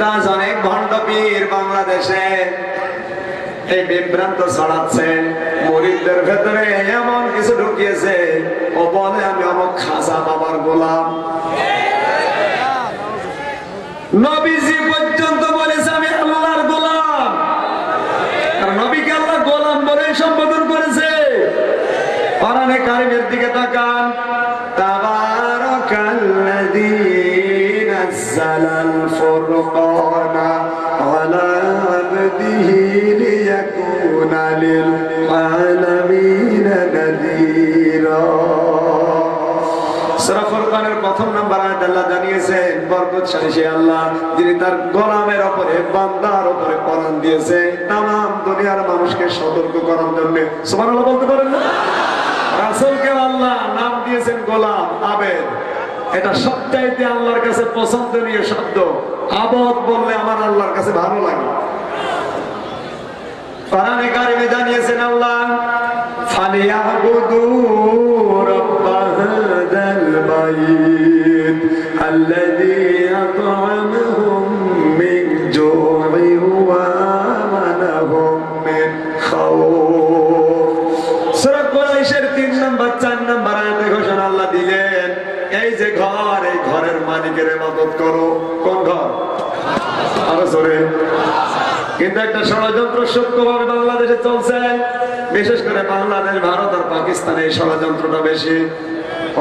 অনেক ভণ্ডপীর বাংলাদেশে। এই বিভ্রান্ত ছড়াচ্ছেন মরিদদের ভেতরে এমন কিছু ঢুকিয়েছে। ও বলে, আমি অমুক খাসা বাবার গোলাম। নবীজি প্রথম নাম্বার আয়াত আল্লাহ জানিয়েছেন, বরকতশালী সে আল্লাহ যিনি তার গোলামের উপরে বান্দার উপরে কোরআন দিয়েছে তামাম দুনিয়ার মানুষকে সতর্ক করার জন্য। সুবহানাল্লাহ বলতে পারেন না? রাসূলকে আল্লাহ নাম দিয়েছেন গোলাম, আবেদ। এটা সবচাইতে আল্লাহর কাছে পছন্দনীয় শব্দ। আবদ বললে আমার আল্লাহর কাছে ভালো লাগে। কোরআনে কারিমে জানিয়েছেন আল্লাহ, ফালিয়াবুদু কুরাইশের 3 নাম্বার 4 নাম্বার আয়াতে ঘোষণা আল্লাহ দিলেন। এই যে ঘর ঘরের মালিকের ইবাদত করো। কোন ঘর? আরও জোরে। কিন্তু একটা ষড়যন্ত্র সূক্ষ্মভাবে বাংলাদেশে চলছে। বিশেষ করে বাংলাদেশ, ভারত আর পাকিস্তানে এই ষড়যন্ত্রটা বেশি।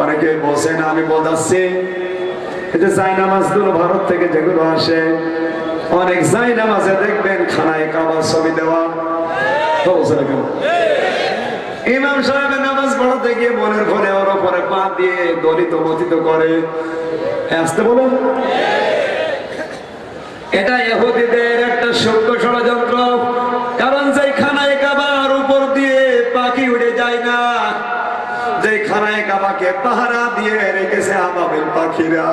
অনেকে বসেন আমি বোঝাচ্ছি যে জাই নামাজগুলো ভারত থেকে যেগুলো আসে, অনেক জাই নামাজে দেখবেন খানায় কাবার ছবি দেওয়া? ইমাম নামাজ পড়াতে গিয়ে মনের ফলে ওর উপরে পা দিয়ে দলিত করে। আসতে বলুন। এটা ইহুদিদের একটা সূক্ষ্ম ষড়যন্ত্র। কারণ যেই খানায় কাবার উপর দিয়ে পাখি উড়ে যায় না যে খানায় কাবাকে পাহারা দিয়ে রেখেছে আবাবিল পাখিরা।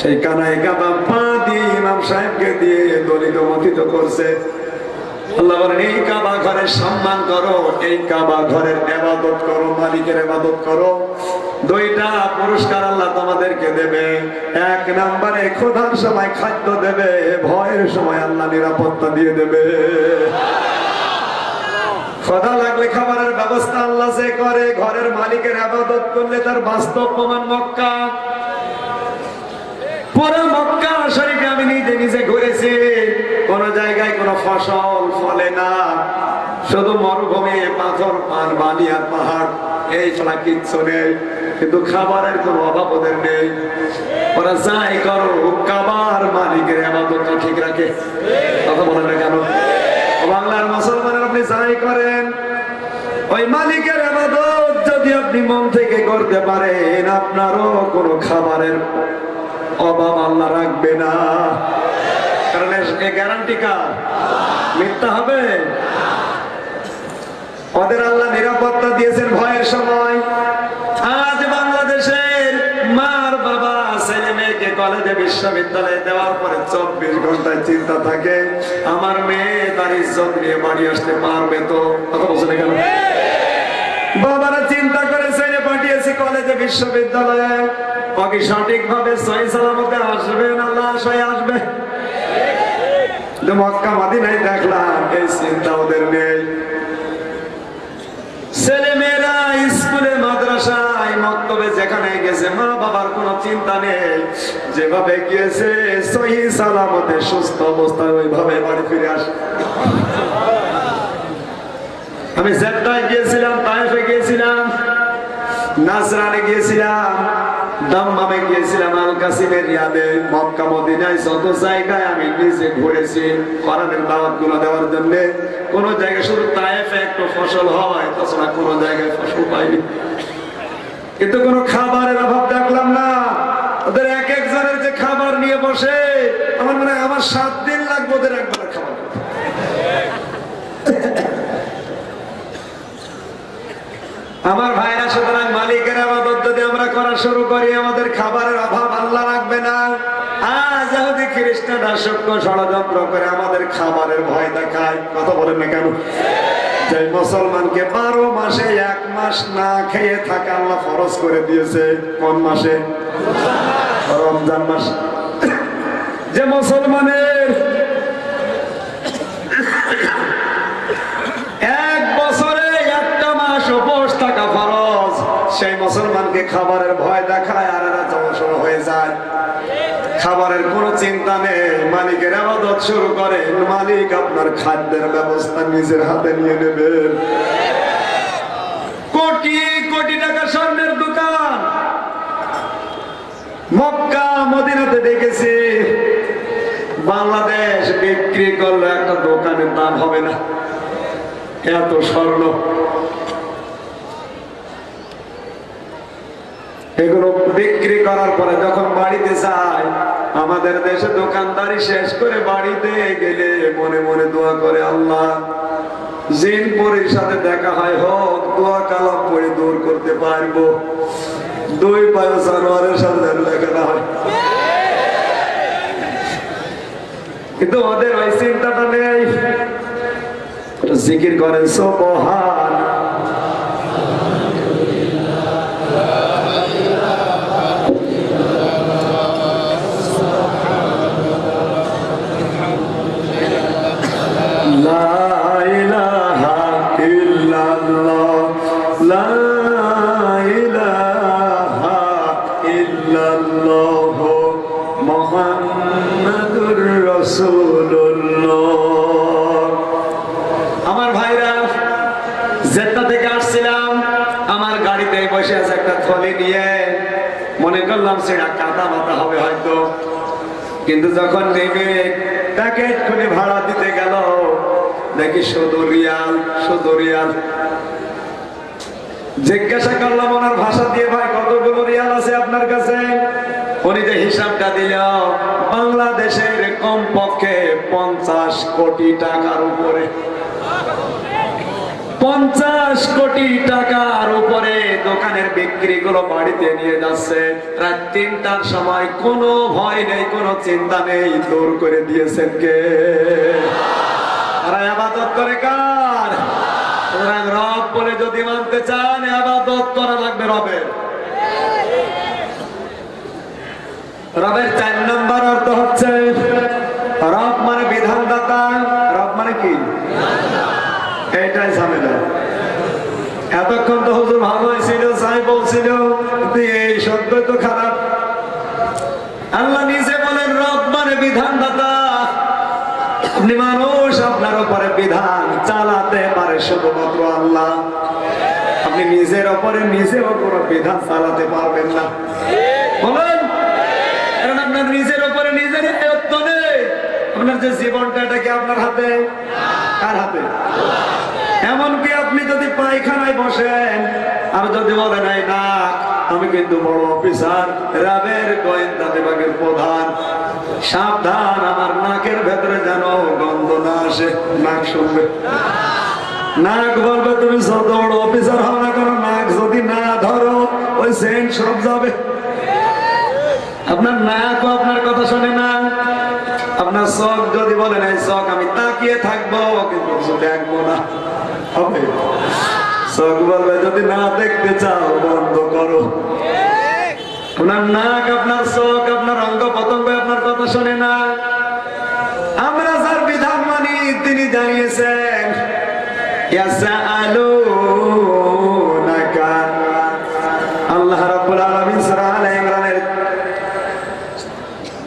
সেই কানায় কাবা পা দিয়ে ইমাম সাহেবকে দিয়ে দলিত মথিত করছে। এই কাবা ঘরের সম্মান করো, এই কাবা ঘরের এবাদত করো, মালিকের করো। দুইটা পুরস্কার আল্লাহ তোমাদেরকে দেবে। এক সময় খাদ্য দেবে, ভয়ের সময় আল্লাহ নিরাপত্তা দিয়ে দেবে। লাগলে খাবারের ব্যবস্থা আল্লাহ করে, ঘরের মালিকের আবাদত করলে তার বাস্তব প্রমাণ মক্কা। পুরো মক্কা শরীফে আমি নিজে নিজে ঘুরেছি। কোন জায়গায় কোন ফসল, ফলে না। শুধু মরুভূমি, পাথর, পান বালি আর পাহাড়, এই ছাড়া কিচ্ছু নেই। কিন্তু খাবারের কোনো অভাব ওদের নেই। ওরা যাই করো, কাবার মালিকের আবাদতটা ঠিক রাখে। কথা বলেন না কেন? বাংলার মুসলমানের আপনি যাই করেন, ওই মালিকের আবাদত যদি আপনি মন থেকে করতে পারেন, আপনারও কোনো খাবারের অভাব আল্লাহ রাখবে না। কারণ এ গ্যারান্টি কার? মিথ্যা হবে? ওদের আল্লাহ নিরাপত্তা দিয়েছেন ভয়ের সময়। আজ বাংলাদেশের মার বাবা, ছেলে মেয়েকে কলেজে বিশ্ববিদ্যালয়ে দেওয়ার পরে চব্বিশ ঘন্টায় চিন্তা থাকে, আমার মেয়ে তার ইজ্জত নিয়ে বাড়ি আসতে পারবে তো? কথা বলছে কেন বাবারা চিন্তা করে ছেলে পাঠিয়েছি কলেজে বিশ্ববিদ্যালয়ে। ওকে সঠিক ভাবে সহি সালামতে আসবে না, লাশ হয়ে আসবে। মক্কা মাদিনায় দেখলাম এই চিন্তা ওদের নেই ছেলে মেয়েরা স্কুলে, মাদ্রাসায় মক্তবে যেখানে গেছে, মা বাবার কোনো চিন্তা নেই। যেভাবে গিয়েছে, সহি সালামতে সুস্থ অবস্থায় ওইভাবে বাড়ি ফিরে আসে। আমি জেদ্দায় গিয়েছিলাম তাইফে গিয়েছিলাম। নাসরানে গিয়েছিলাম, দাম্মামে গিয়েছিলাম আল কাসিমের রিয়াদে মক্কা, মদিনায় যত জায়গায় আমি নিজে ঘুরেছি, কোরআনের দাওয়াতগুলো দেওয়ার জন্য, কোন জায়গায় শুধু তাইফে একটু ফসল হয়, তাছাড়া কোন জায়গায় ফসল পাইনি কিন্তু কোনো খাবারের অভাব দেখলাম না। ওদের এক একজনের যে খাবার নিয়ে বসে, আমার মনে হয় আমার সাত দিন লাগবে ওদের একবার খাবার খেতে। আমার ভাইরা, সুতরাং মালিকের আবাদত যদি আমরা করা শুরু করি, আমাদের খাবারের অভাব আল্লাহ রাখবে না। আজ যদি খ্রিস্টানরা সূক্ষ্ম ষড়যন্ত্র করে আমাদের খাবারের ভয় দেখায়, কথা বলেন না কেন? যে মুসলমানকে বারো মাসে এক মাস না খেয়ে থাকা আল্লাহ ফরজ করে দিয়েছে, কোন মাসে? রমজান মাস। যে মুসলমানের এক বছরে একটা মাস উপোস থাকা ফরজ সেই মুসলমানকে খাবারের ভয় দেখায় আর এরা জমসর হয়ে যায়। খাবারের কোনো চিন্তা নেই। মালিকের আবাদত শুরু করেন মালিক আপনার খাদ্যের ব্যবস্থা নিজের হাতে নিয়ে নেবেন কোটি কোটি টাকা স্বর্ণের দোকান। মক্কা, মদিনাতে দেখেছি। বাংলাদেশ বিক্রি করলে একটা দোকানের দাম হবে না। এত স্বর্ণ। এগুলো বিক্রি করার পরে যখন বাড়িতে যাই আমাদের দেশে দোকানদারি শেষ করে বাড়িতে গেলে মনে মনে দোয়া করে, আল্লাহ, জিন পরির সাথে দেখা হয়, হোক, দোয়া কালাম পড়ে দূর করতে পারব। দুই পায় জানোয়ারের সাথে দেখা না হয়। কিন্তু ওদের ওই চিন্তাটা নেই। জিকির করেন সোবহান থলি নিয়ে মনে করলাম সেটা কাদা মাথা হবে হয়তো। কিন্তু যখন নেমে প্যাকেট খুলে ভাড়া দিতে গেল, দেখি শুধু রিয়াল শুধু রিয়াল। জিজ্ঞাসা করলাম, ওনার ভাষা দিয়ে ভাই কতগুলো রিয়াল আছে আপনার কাছে? উনি যে হিসাবটা দিল, বাংলাদেশের কম পক্ষে পঞ্চাশ কোটি টাকার উপরে। পঞ্চাশ কোটি টাকার উপরে দোকানের বিক্রি গুলো বাড়িতে নিয়ে যাচ্ছে। রাত তিনটার সময় কোনো ভয় নেই, কোনো চিন্তা নেই, দূর করে দিয়েছেন কে? তারা আবাদত করে কার? সুতরাং রব বলে যদি মানতে চান, আবাদত করা লাগবে রবের। রবের চার নম্বর অর্থ হচ্ছে, রব মানে বিধানদাতা, রব মানে কি? এইটাই ঝামেলা। এতক্ষণ তো হুজুর ভালোই ছিল সাই বলছিল এই শব্দ তো খারাপ। আল্লাহ নিজে বলেন, রব মানে বিধানদাতা। আপনি মানুষ, আপনার উপরে বিধান চালাতে পারে শুধুমাত্র আল্লাহ। আপনি নিজের উপরে নিজের উপরে বিধান চালাতে পারবেন না। বলেন, কারণ আপনার নিজের উপরে নিজের আয়ত্ত নেই। আপনার যে জীবনটা, এটা কি আপনার হাতে? কার হাতে? এমনকি আপনি যদি পায়খানায় বসেন, আর যদি বলেন না আমি কিন্তু বড় অফিসার গোয়েন্দা বিভাগের প্রধান। সাবধান, আমার নাকের ভেতরে যেন গন্ধ না আসে, নাক শুনবে। নাক বলবে, তুমি যত বড় অফিসার হও না কেন? নাক যদি না ধরো, ওই সেন্ট সব যাবে। আপনার নাকও আপনার কথা শোনে না আপনার শখ যদি বলেন, এই শখ আমি তাকিয়ে থাকব কিন্তু দেখব না। হবে। চোখ বলবে, যদি না দেখতে চাও, বন্ধ করো। আপনার নাক আপনার শখ, আপনার অঙ্গ পতঙ্গ আপনার কথা শোনে না। আমরা যার বিধান মানি, তিনি জানিয়েছেন ইয়াসআলুনাকা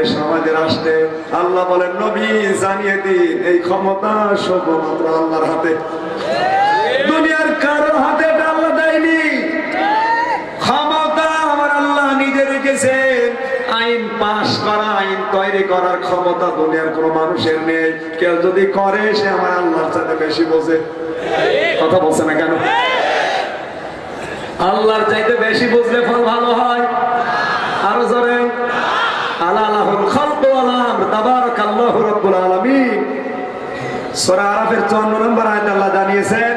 পরিবারের সমাজের রাষ্ট্রে আল্লাহ বলেন, নবী, জানিয়ে দিন এই ক্ষমতা শুধুমাত্র আল্লাহর হাতে। দুনিয়ার কারও হাতে আল্লাহ দেয়নি। ক্ষমতা আমার আল্লাহ নিজে রেখেছেন। আইন পাশ করা, আইন তৈরি করার ক্ষমতা দুনিয়ার কোন মানুষের নেই। কেউ যদি করে, সে আমার আল্লাহর সাথে বেশি বোঝে। কথা বলছে না কেন? আল্লাহর চাইতে বেশি বুঝলে ফল ভালো হয়। আরও জোরে। আল্লাহুল খালকু ওয়াল তাবারাকাল্লাহু রাব্বুল আলামিন। সূরা আরাফের 54 নম্বর আয়াত আল্লাহ জানিয়েছেন,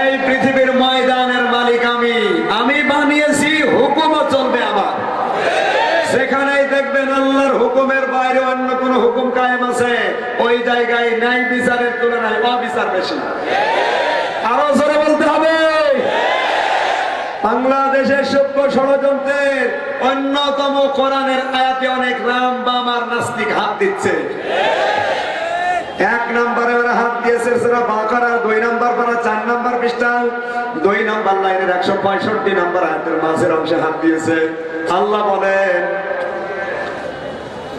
এই পৃথিবীর ময়দানের মালিক আমি। আমি বানিয়েছি হুকুমও চলবে আমার। সেখানেই দেখবেন আল্লাহর হুকুমের বাইরে অন্য কোন হুকুম কায়েম আছে, ওই জায়গায় ন্যায় বিচারের তুলনায় অবিচার বেশি। আরও জোরে হবে বাংলাদেশের সভ্য ষড়যন্ত্রের অন্যতম কোরআনের আয়াতে অনেক রাম বামার নাস্তিক হাত দিচ্ছে। এক নাম্বারে ওরা হাত দিয়েছে সেটা বাঁকারা দুই নাম্বার পারা, চার নাম্বার পৃষ্ঠা দুই নাম্বার লাইনের একশো পঁয়ষট্টি নাম্বার আয়াতের মাঝের অংশে হাত দিয়েছে। আল্লাহ বলেন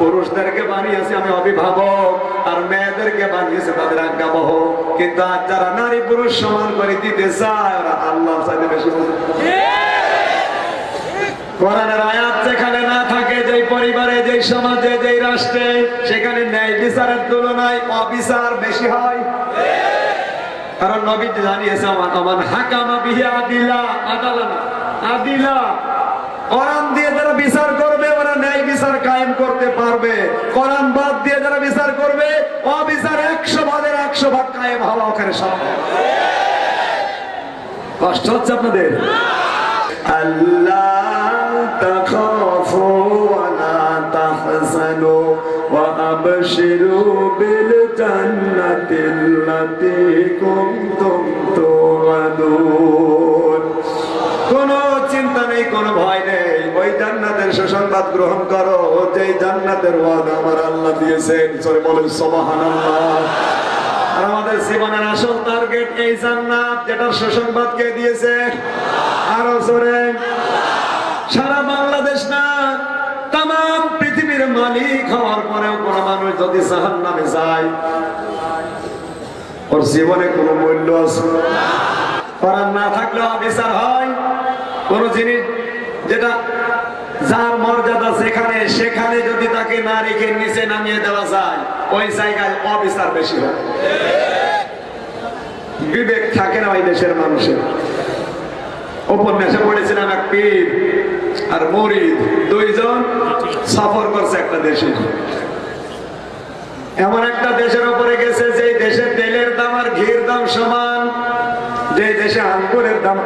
পুরুষদেরকে বানিয়েছে আমি অভিভাবক, আর মেয়েদেরকে বানিয়েছে তাদের আজ্ঞাবহ। কিন্তু আজ যারা নারী পুরুষ সমান করে দিতে চায়, ওরা বেশি হয়। কারণ নবী জানিয়েছে, আমার হাকামা আদিলা কোরআন দিয়ে যারা বিচার ওরা ন্যায় বিচার কায়েম করতে পারবে। কোরআন বাদ দিয়ে যারা বিচার করবে, অবিচার একশো ভাগের একশো ভাগ কায়েম হওয়া ওখানে সম্ভব। কষ্ট হচ্ছে আপনাদের? আল্লাহ নেই কোন ভয় নেই। ওই জান্নাতের সুসংবাদ গ্রহণ করো। যেই জান্নাতের ওয়াদা আমার আল্লাহ দিয়েছেন। সরে বলেন, সুবহানাল্লাহ। আর আমাদের জীবনের আসল টার্গেট এই জান্নাত, যেটার সুসংবাদ কে দিয়েছে? আরও জোরে। সারা বাংলাদেশ না তাম পৃথিবীর মালিক হওয়ার পরেও কোন মানুষ যদি নামে যায়, ওর জীবনে কোনো মূল্য আছে? করার না থাকলে অবিচার হয়। কোন জিনিস যেটা যার মর্যাদা সেখানে সেখানে যদি তাকে না রেখে নিচে নামিয়ে দেওয়া যায়, ওই জায়গায় অবিচার বেশি হয়। বিবেক থাকে না ওই দেশের মানুষের। উপন্যাসে পড়েছিলাম এক পীর আর মরিদ দুইজন সফর করছে একটা দেশে। এমন একটা দেশের উপরে গেছে যে দেশে তেলের দাম আর ঘির দাম সমান যে দেশে আঙ্গুরের দাম